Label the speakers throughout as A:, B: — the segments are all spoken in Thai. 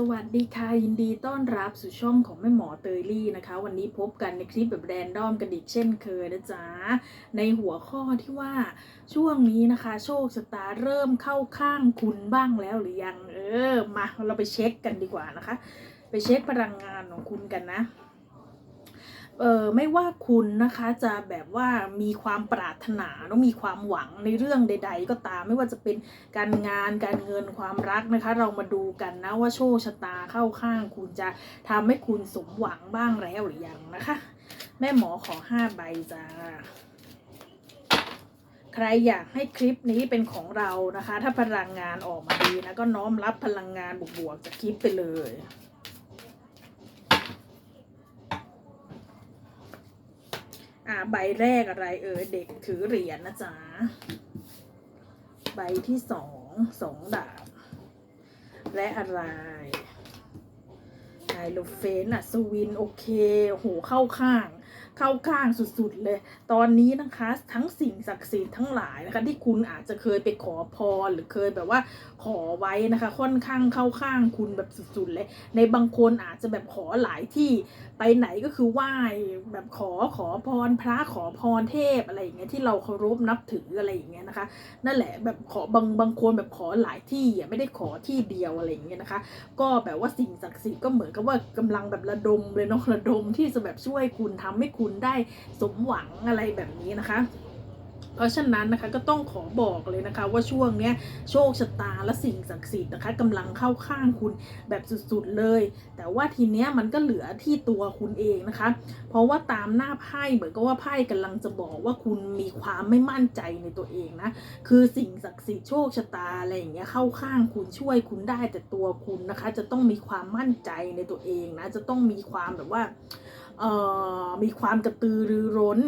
A: สวัสดีค่ะยินดีต้อนรับสู่ช่องของแม่หมอเตยลี่นะคะ วันนี้พบกันในคลิปแบบแรนดอมกันอีกเช่นเคยนะจ๊ะในหัวข้อที่ว่าช่วงนี้นะคะ โชคชะตาเริ่มเข้าข้างคุณบ้างแล้วหรือยัง เออ มาเราไปเช็คกันดีกว่านะคะ ไปเช็คพลังงานของคุณกันนะ เออไม่ว่าคุณนะคะจะแบบว่ามีความปรารถนาต้องมีความหวังในเรื่องใด ๆ ก็ตามไม่ว่าจะเป็นการงานการเงินความรักนะคะ เรามาดูกันนะว่าโชคชะตาเข้าข้าง คุณจะทำให้คุณสมหวังบ้างแล้วหรือยังนะคะ แม่หมอขอห้าใบจ้าใครอยากให้คลิปนี้เป็นของเรานะคะ ถ้าพลังงานออกมาดีนะก็น้อมรับพลังงานบวกๆจากคลิปไปเลย อ่าใบแรกอะไรเออเด็กถือเหรียญนะจ๊ะ ใบที่สองสองดาบ และอะไรไฮโลเฟนอะสวิน โอเคโอ้โหเข้าข้าง เข้าข้างสุดๆเลย ตอนนี้นะคะ ทั้งสิ่งศักดิ์สิทธิ์ทั้งหลายนะคะที่คุณอาจจะเคยไปขอพรหรือเคยแบบว่าขอไว้นะคะ ค่อนข้างเข้าข้างคุณแบบสุดๆเลย ในบางคนอาจจะแบบขอหลายที่ไปไหนก็คือไหว้แบบขอขอพรพระขอพรเทพอะไรอย่างเงี้ยที่เราเคารพนับถืออะไรอย่างเงี้ยนะคะ นั่นแหละแบบขอบางบางคนแบบขอหลายที่อะไม่ได้ขอที่เดียวอะไรอย่างเงี้ยนะคะ ก็แบบว่าสิ่งศักดิ์สิทธิ์ก็เหมือนกับว่ากำลังแบบระดมเลยเนาะระดมที่จะแบบช่วยคุณทำให้คุณได้สมหวังอะไรแบบนี้นะคะ เพราะฉะนั้นนะคะก็ต้องขอบอกเลยนะคะ ว่าช่วงเนี้ยโชคชะตาและสิ่งศักดิ์สิทธิ์นะคะกำลังเข้าข้างคุณแบบสุดๆเลย แต่ว่าทีเนี้ยมันก็เหลือที่ตัวคุณเองนะคะ เพราะว่าตามหน้าไพ่เหมือนกับว่าไพ่กำลังจะบอกว่าคุณมีความไม่มั่นใจในตัวเองนะคือสิ่งศักดิ์สิทธิ์โชคชะตาอะไรอย่างเงี้ยเข้าข้างคุณช่วยคุณได้แต่ตัวคุณนะคะ จะต้องมีความมั่นใจในตัวเองนะจะต้องมีความแบบว่า มีความกระตือรือร้น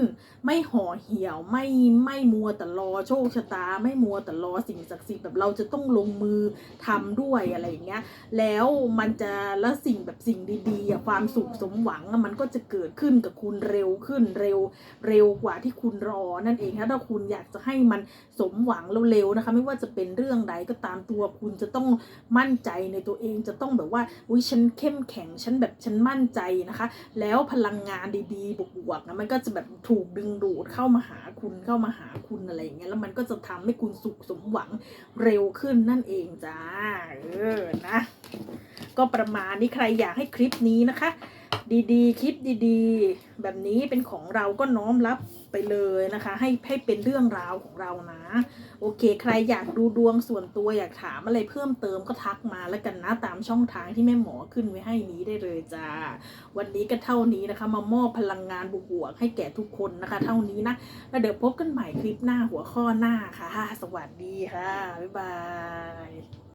A: ไม่ห่อเหี่ยวไม่ไม่มัวแต่รอโชคชะตา ไม่มัวแต่รอสิ่งศักดิ์สิทธิ์แบบเราจะต้องลงมือทำด้วยอะไรอย่างเงี้ยแล้วมันจะแล้วสิ่งแบบสิ่งดีๆความสุขสมหวังมันก็จะเกิดขึ้นกับคุณเร็วขึ้นเร็วเร็วกว่าที่คุณรอนั่นเองถ้าถ้าคุณอยากจะให้มันสมหวังเร็วๆนะคะ ไม่ว่าจะเป็นเรื่องใดก็ตามตัวคุณจะต้องมั่นใจในตัวเองจะต้องแบบว่าอุ้ยฉันเข้มแข็งฉันแบบฉันมั่นใจนะคะ แล้วพลังงานดีๆ บวกๆนะมันก็จะแบบถูกดึงดูดเข้ามาหาคุณเข้ามาหาคุณอะไรอย่างเงี้ยแล้วมันก็จะทำให้คุณสุขสมหวังเร็วขึ้นนั่นเองจ้าเออนะ ก็ประมาณนี้ใครอยากให้คลิปนี้นะคะ ดีๆ คลิปดีๆ แบบนี้เป็นของเราก็น้อมรับไปเลยนะคะ ให้ให้เป็นเรื่องราวของเรานะ โอเค ใครอยากดูดวงส่วนตัวอยากถามอะไรเพิ่มเติมก็ทักมาแล้วกันนะตามช่องทางที่แม่หมอขึ้นไว้ให้นี้ได้เลยจ้า วันนี้ก็เท่านี้นะคะ มามอบพลังงานบวกๆให้แก่ทุกคนนะคะ เท่านี้นะแล้วเดี๋ยวพบกันใหม่คลิปหน้าหัวข้อหน้าค่ะ สวัสดีค่ะ บ๊ายบาย